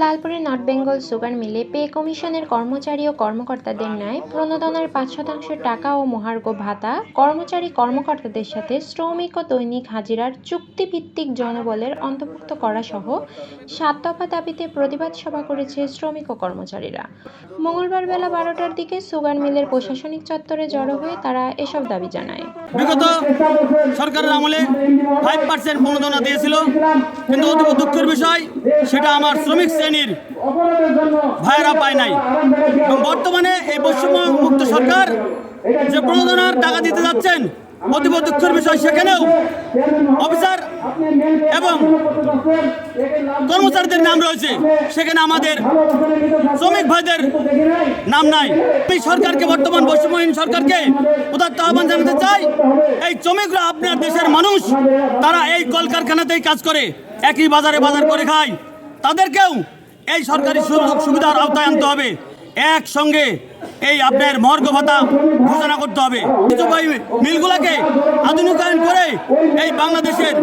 লালপুরে north Bengal sugar মিলে pay কমিশনের কর্মচারী ও কর্মকর্তাদের ন্যায় প্রণোদনার পাঁচ শতাংশ টাকা ও মহার্ঘ ভাতা, কর্মচারী কর্মকর্তাদের সাথে শ্রমিক ও দৈনিক হাজিরার চুক্তিভিত্তিক জনবলের অন্তর্ভুক্ত করা সহ সাত দফা দাবিতে প্রতিবাদ সভা করেছে শ্রমিক ও কর্মচারীরা। মঙ্গলবার বেলা বারোটার দিকে সুগার মিলের প্রশাসনিক চত্বরে জড়ো হয়ে তারা এসব দাবি জানায়। বিগত সরকারের আমলে ফাইভ পার্সেন্ট প্রণোদনা দিয়েছিল। কিন্তু অতি দুঃখের বিষয়, সেটা আমার শ্রমিক শ্রেণির ভাইয়েরা পায় নাই। এবং বর্তমানে এই বৈষম্য মুক্ত সরকার যে প্রণোদনার টাকা দিতে যাচ্ছেন, অতীব দুঃখের বিষয়, সেখানেও অফিসার এবং কর্মচারীদের নাম রয়েছে, সেখানে আমাদের শ্রমিক ভাইদের নাম নাই। এই সরকারকে, বর্তমান বৈষম্যহীন সরকারকে উদাত্ত আহ্বান জানাতে চাই, এই শ্রমিকরা আপনার দেশের মানুষ, তারা এই কলকারখানাতেই কাজ করে, একই বাজারে বাজার করে খায়। তাদেরকেও এই সরকারি সুযোগ সুবিধার আওতায় আনতে হবে। একসঙ্গে এই আপনার মর্গ ভাতা ঘোষণা করতে হবে। মিলগুলাকে আধুনিকায়ন করে এই বাংলাদেশের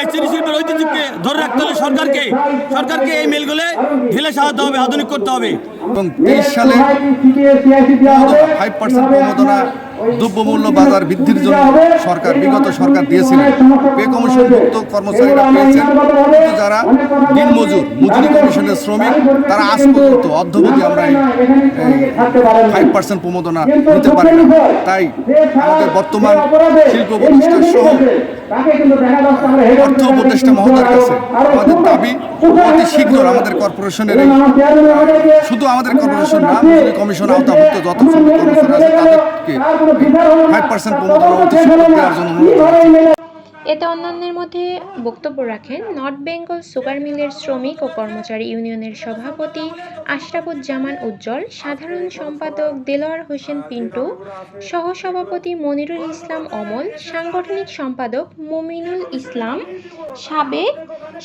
এই চিরিশিল্পের ঐতিহ্যকে ধরে রাখতে হলে সরকারকে সরকারকে এই মিলগুলো ঢেলে সাজাতে হবে, আধুনিক করতে হবে। এবং তেইশ সালে ফাইভ পার্সেন্ট প্রণোদনা দ্রব্যমূল্য বাজার বৃদ্ধির জন্য সরকার, বিগত সরকার দিয়েছিলেন পে কমিশন মুক্ত কর্মচারীরা পেয়েছেন। কিন্তু যারা দিনমজুর, মজুরি কমিশনের শ্রমিক, তারা আজ পর্যন্ত অর্ধবধি আমরা ফাইভ পার্সেন্ট প্রণোদনা নিতে পারি না। তাই আমাদের বর্তমান শিল্প প্রতিষ্ঠান সহ অর্থ উপদেষ্টা মহোদয়ের কাছে আমাদের দাবি, অতি শীঘ্র আমাদের কর্পোরেশনের শুধু আমাদের কর্পোরেশন না মজুরি কমিশন আওতাভুক্ত যত শ্রমিক কর্মচারী আছে তাদেরকে ফাইভ পার্সেন্ট শীঘ্র দেওয়ার জন্য এতে অন্যান্যের মধ্যে বক্তব্য রাখেন নর্থ বেঙ্গল সুগার মিলের শ্রমিক ও কর্মচারী ইউনিয়নের সভাপতি আশরাফুজ্জামান উজ্জ্বল, সাধারণ সম্পাদক দেলোয়ার হোসেন পিন্টু, সহসভাপতি মনিরুল ইসলাম অমল, সাংগঠনিক সম্পাদক মুমিনুল ইসলাম, সাবেক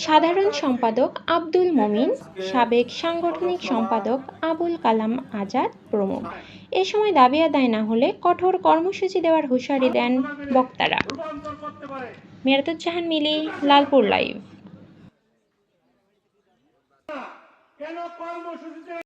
সাধারণ সম্পাদক আব্দুল মমিন, সাবেক সাংগঠনিক সম্পাদক আবুল কালাম আজাদ প্রমুখ। এ সময় দাবি আদায় না হলে কঠোর কর্মসূচি দেওয়ার হুঁশিয়ারি দেন বক্তারা। মেরাতুজ্জাহান মিলি, লালপুর লাইভ।